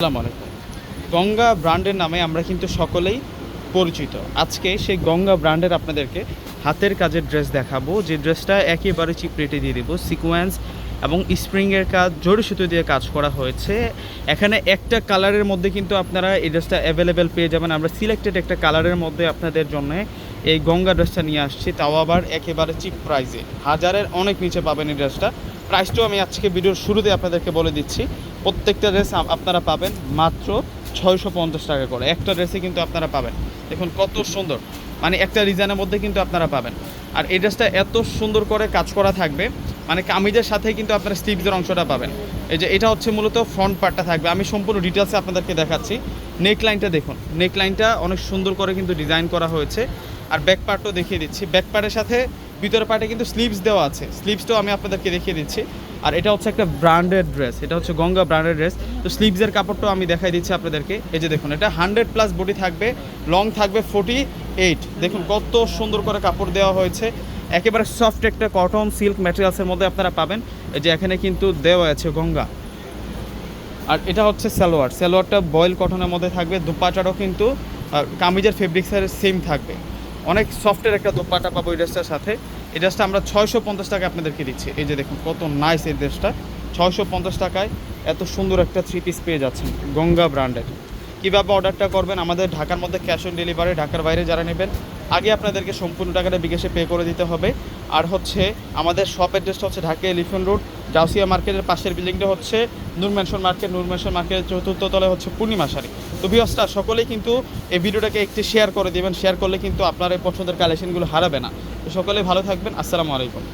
আসসালামু আলাইকুম। গঙ্গা ব্র্যান্ডের নামে আমরা কিন্তু সকলেই পরিচিত। আজকে সেই গঙ্গা ব্র্যান্ডের আপনাদেরকে হাতের কাজের ড্রেস দেখাবো। যে ড্রেসটা একেবারে চিপ রেটে দিয়ে দেবো, সিকোয়েন্স এবং স্প্রিংয়ের কাজ, জড়ি সুতো দিয়ে কাজ করা হয়েছে। এখানে একটা কালারের মধ্যে কিন্তু আপনারা এই ড্রেসটা অ্যাভেলেবেল পেয়ে যাবেন। আমরা সিলেক্টেড একটা কালারের মধ্যে আপনাদের জন্য এই গঙ্গা ড্রেসটা নিয়ে আসছি। তাও আবার একেবারে চিপ প্রাইসে হাজারের অনেক নিচে পাবেন এই ড্রেসটা। প্রাইসটাও আমি আজকে ভিডিওর শুরুতে আপনাদেরকে বলে দিচ্ছি। প্রত্যেকটা ড্রেস আপনারা পাবেন মাত্র ছয়শো পঞ্চাশ টাকা করে। একটা ড্রেসে কিন্তু আপনারা পাবেন। দেখুন কত সুন্দর। মানে একটা ডিজাইনের মধ্যে কিন্তু আপনারা পাবেন। আর এই ড্রেসটা এত সুন্দর করে কাজ করা থাকবে মানে কামিজের সাথে কিন্তু আপনারা স্লিভসের অংশটা পাবেন। এই যে এটা হচ্ছে মূলত ফ্রন্ট পার্টটা থাকবে। আমি সম্পূর্ণ ডিটেলসে আপনাদেরকে দেখাচ্ছি। নেক লাইনটা দেখুন। নেক লাইনটা অনেক সুন্দর করে কিন্তু ডিজাইন করা হয়েছে। আর ব্যাক পার্টও দেখিয়ে দিচ্ছি। ব্যাক পার্টের সাথে ভিতরের পার্টে কিন্তু স্লিভস দেওয়া আছে। স্লিভসটাও আমি আপনাদেরকে দেখিয়ে দিচ্ছি। আর এটা হচ্ছে একটা ব্র্যান্ডেড ড্রেস এটা হচ্ছে গঙ্গা ব্র্যান্ডেড ড্রেস তো স্লিভসের কাপড়টাও আমি দেখাই দিচ্ছি আপনাদেরকে। এই যে দেখুন, এটা হান্ড্রেড প্লাস বডি থাকবে লং থাকবে ফোর্টি এইট দেখুন কত সুন্দর করে কাপড় দেওয়া হয়েছে। একেবারে সফট একটা কটন সিল্ক ম্যাটেরিয়ালসের মধ্যে আপনারা পাবেন। এই যে এখানে কিন্তু দেওয়া আছে গঙ্গা। আর এটা হচ্ছে সালোয়ার। সালোয়ারটা বয়েল কটনের মধ্যে থাকবে, দুপাটারও কিন্তু কামিজের ফেব্রিক্সের সেম থাকবে। অনেক সফটের একটা দোপাটা পাবো এই ড্রেসটার সাথে। এই ড্রেসটা আমরা ছয়শো পঞ্চাশ টাকায় আপনাদেরকে দিচ্ছি। এই যে দেখুন, কত নাইস এই ড্রেসটা। ছয়শো পঞ্চাশ টাকায় এত সুন্দর একটা থ্রি পিস পেয়ে যাচ্ছেন গঙ্গা ব্র্যান্ডের কীভাবে অর্ডারটা করবেন? আমাদের ঢাকার মধ্যে ক্যাশ অন ডেলিভারি ঢাকার বাইরে যারা নেবেন আগে আপনাদেরকে সম্পূর্ণ টাকাটা বিকাশে পে করে দিতে হবে। আর হচ্ছে আমাদের শপ অ্যাড্রেসটা হচ্ছে ঢাকা এলিফেন্ট রোড জাউসিয়া মার্কেটের পাশের বিল্ডিংটা হচ্ছে Noor mansion market Noor mansion মার্কেটের চতুর্থ তলায় হচ্ছে পূর্ণিমা শাড়ি তো ভিওসটা সকলেই কিন্তু এই ভিডিওটাকে একটি শেয়ার করে দেবেন। শেয়ার করলে কিন্তু আপনার এই পছন্দের কালেকশনগুলো হারাবে না। তো সকলেই ভালো থাকবেন। আসসালামু আলাইকুম।